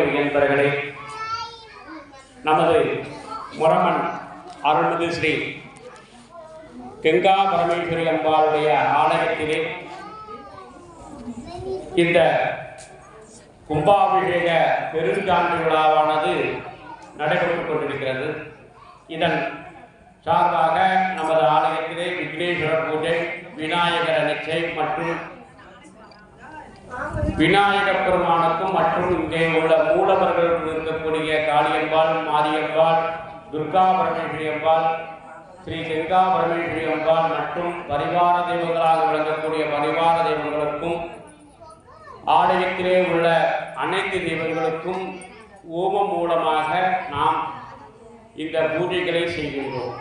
தேவ என்பர்களே நமது முரமன் அருள்மிகு ஸ்ரீ கங்கா பரமேஸ்வரி அம்பாளுடைய ஆலயத்திலே இந்த கும்பாபிஷேக பெருஞ்சான்று விழாவானது நடைபெற்றுக் கொண்டிருக்கிறது. இதன் சார்பாக நமது ஆலயத்திலே விக்னேஸ்வரர் பூஜை விநாயகர் அனிச்சை மற்றும் விநாயக பெருமானுக்கும் மற்றும் இங்கே உள்ள மூலவர்களுக்கு இருக்கக்கூடிய காளியம்பாள் மாரியம்பாள் துர்கா பரமேஸ்வரி அம்பாள் ஸ்ரீ கங்கா பரமேஸ்வரி அம்பாள் மற்றும் பரிவார தெய்வங்களாக விளங்கக்கூடிய பரிவார தெய்வங்களுக்கும் ஆலயத்திலே உள்ள அனைத்து தெய்வங்களுக்கும் ஓமம் மூலமாக நாம் இந்த பூஜைகளை செய்கின்றோம்.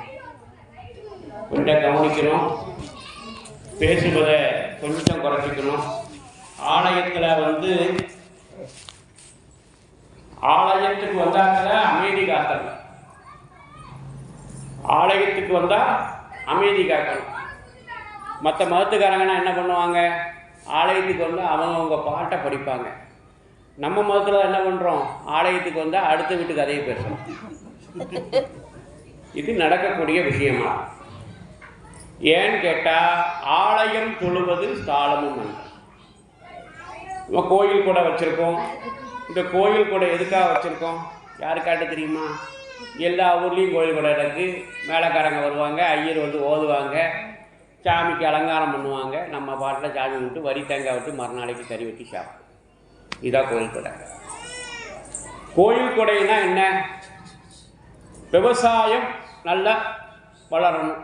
கொஞ்சம் கவனிக்கணும். பேசுவதை கொஞ்சம் குறைச்சிக்கணும். ஆலயத்தில் வந்து ஆலயத்துக்கு வந்தாக்கல அமைதி காக்கணும் ஆலயத்துக்கு வந்தால் அமைதி காக்கணும் மற்ற மதத்துக்காரங்கன்னா என்ன பண்ணுவாங்க? ஆலயத்துக்கு வந்தால் அவங்கவுங்க பாட்டை படிப்பாங்க. நம்ம மதத்தில் என்ன பண்ணுறோம் ஆலயத்துக்கு வந்தால் அடுத்த வீட்டு கதையை பேசணும் இது நடக்கக்கூடிய விஷயமா? ஏன்னு கேட்டால் ஆலயம் தொழுவது ஸ்தாலமும் நன்று நம்ம கோயில் கூட வச்சுருக்கோம். இந்த கோயில் கூட எதுக்காக வச்சுருக்கோம்? யாருக்காட்ட தெரியுமா? எல்லா ஊர்லேயும் கோயில் கூட இருக்குது மேலக்காரங்க வருவாங்க ஐயர் வந்து ஓதுவாங்க. சாமிக்கு அலங்காரம் பண்ணுவாங்க. நம்ம பாட்டில் சாமி விட்டு வரி தேங்காய் விட்டு மறுநாளைக்கு கறி வெட்டி சாப்பிடும். இதுதான் கோயில் கொடை. கோயில் கொடைனா என்ன? விவசாயம் நல்லா வளரணும்.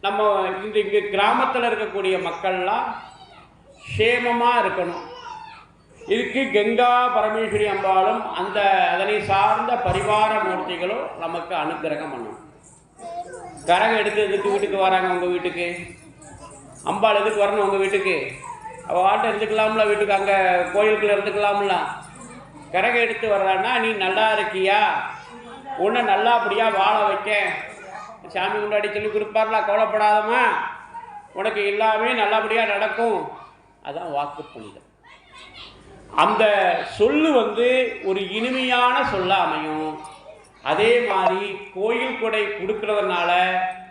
நம்ம இந்த இங்கே கிராமத்தில் இருக்கக்கூடிய மக்கள்லாம் சேமமாக இருக்கணும். இதுக்கு கங்கா பரமேஸ்வரி அம்பாளும் அந்த அதனை சார்ந்த பரிவார மூர்த்திகளும் நமக்கு அனுக்கிரகம் பண்ணும். கரகம் எடுத்து எதுக்கு வீட்டுக்கு வராங்க உங்கள் வீட்டுக்கு? அம்பாள் எதுக்கு வரணும் உங்கள் வீட்டுக்கு? அவள் ஆட்டை இருந்துக்கலாம்ல வீட்டுக்கு அங்கே கோயிலுக்குள்ளே இருந்துக்கலாம்ல. கரகம் எடுத்து வர்றான்னா நீ நல்லா இருக்கியா? உன்னை நல்லபடியாக வாழ வைக்க சாமி முன்னாடி சொல்லி கொடுப்பார்ல கவலைப்படாதம்மா. உனக்கு எல்லாமே நல்லபடியாக நடக்கும். அதான் வாக்கு புனிதம். அந்த சொல்லு வந்து ஒரு இனிமையான சொல்ல அமையும். அதே மாதிரி கோயில் கொடை கொடுக்கறதுனால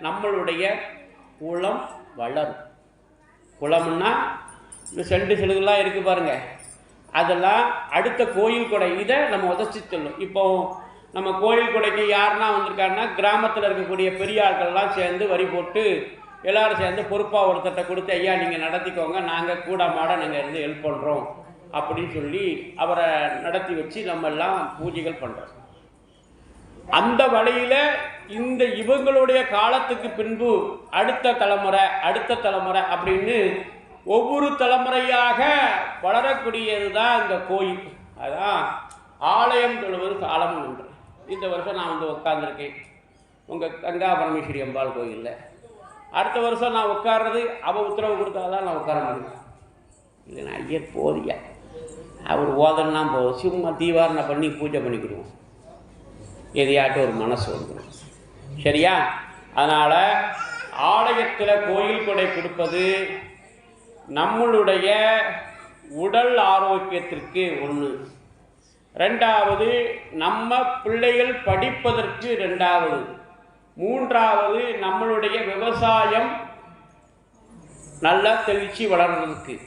நம்மளுடைய குளம் வளரும். குளம்னா இந்த செண்டு செடுகள்லாம் இருக்குது பாருங்க. அதெல்லாம் அடுத்த கோயில் கொடை இதை நம்ம உதச்சி சொல்லும் இப்போ நம்ம கோயில் கொடைக்கு யாருன்னா வந்திருக்காருன்னா கிராமத்தில் இருக்கக்கூடிய பெரிய ஆட்கள்லாம் சேர்ந்து வரி போட்டு எல்லோரும் சேர்ந்து பொறுப்பாக ஒருத்தட்ட கொடுத்து ஐயா நீங்கள் நடத்திக்கோங்க. நாங்கள் கூட மாட நாங்கள் இருந்து ஹெல்ப் பண்ணுறோம் அப்படின்னு சொல்லி அவரை நடத்தி வச்சு நம்ம எல்லாம் பூஜைகள் பண்ணுறோம் அந்த வழியில் இந்த இவங்களுடைய காலத்துக்கு பின்பு அடுத்த தலைமுறை அடுத்த தலைமுறை அப்படின்னு ஒவ்வொரு தலைமுறையாக வளரக்கூடியது தான் இந்த கோயில். அதான் ஆலயம் தொழுவது காலம் ஒன்று. இந்த வருஷம் நான் வந்து உட்காந்துருக்கேன் உங்கள் கங்கா பரமேஸ்வரி அம்பாள் கோயிலில். அடுத்த வருஷம் நான் உட்கார்றது அவள் உத்தரவு கொடுத்தாதான் நான் உட்கார முடியும். இல்லைன்னா ஐயர் போதியா அவர் ஓதன்னா போதும் சும்மா தீவாரணை பண்ணி பூஜை பண்ணிக்கிடுவோம். எதையாட்டும் ஒரு மனசு வந்துடும். சரியா? அதனால் ஆலயத்தில் கோயில் கொடை கொடுப்பது நம்மளுடைய உடல் ஆரோக்கியத்திற்கு ஒன்று ரெண்டாவது நம்ம பிள்ளைகள் படிப்பதற்கு ரெண்டாவது. மூன்றாவது நம்மளுடைய விவசாயம் நல்லா தெளிச்சு வளர்றதுக்கு.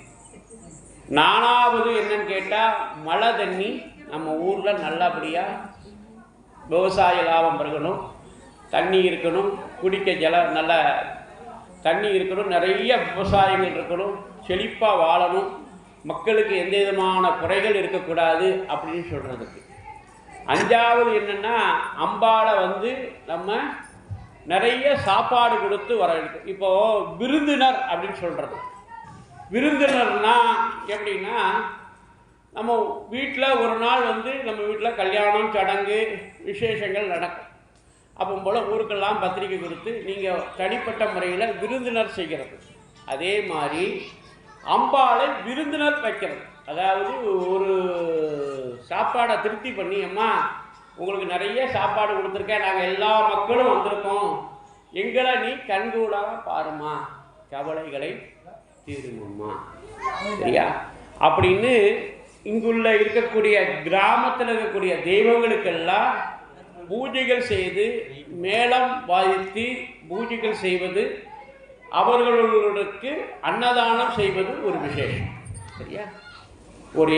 நானாவது என்னன்னு கேட்டால் மழை தண்ணி நம்ம ஊரில் நல்லபடியாக விவசாய லாபம் பெருகணும் தண்ணி இருக்கணும் குடிக்க ஜல நல்ல தண்ணி இருக்கணும் நிறைய விவசாயங்கள் இருக்கணும் செழிப்பாக வாழணும் மக்களுக்கு எந்த விதமான குறைகள் இருக்கக்கூடாது அப்படின்னு சொல்கிறதுக்கு அஞ்சாவது என்னென்னா அம்பாளை வந்து நம்ம நிறைய சாப்பாடு கொடுத்து வர இப்போது விருந்தினர் அப்படின்னு சொல்கிறது விருந்தினர்னால் எப்படின்னா நம்ம வீட்டில் ஒரு நாள் வந்து நம்ம வீட்டில் கல்யாணம் சடங்கு விசேஷங்கள் நடக்கும். அப்போ போல் ஊருக்கெல்லாம் பத்திரிக்கை கொடுத்து நீங்கள் தனிப்பட்ட முறையில் விருந்தினர் செய்கிறது. அதே மாதிரி அம்பாளை விருந்தினர் வைக்கிறது. அதாவது ஒரு சாப்பாடை திருப்தி பண்ணி அம்மா உங்களுக்கு நிறைய சாப்பாடு கொடுத்துருக்கேன். நாங்கள் எல்லா மக்களும் வந்திருக்கோம். எங்களை நீ கண்கூடாக பாருமா கவலைகளை தீருமம்மா சரியா? அப்படின்னு இங்குள்ள இருக்கக்கூடிய கிராமத்தில் இருக்கக்கூடிய தெய்வங்களுக்கெல்லாம் பூஜைகள் செய்து மேளம் வாய்த்து பூஜைகள் செய்வது அவர்களுக்கு அன்னதானம் செய்வது ஒரு விசேஷம். சரியா? ஒரு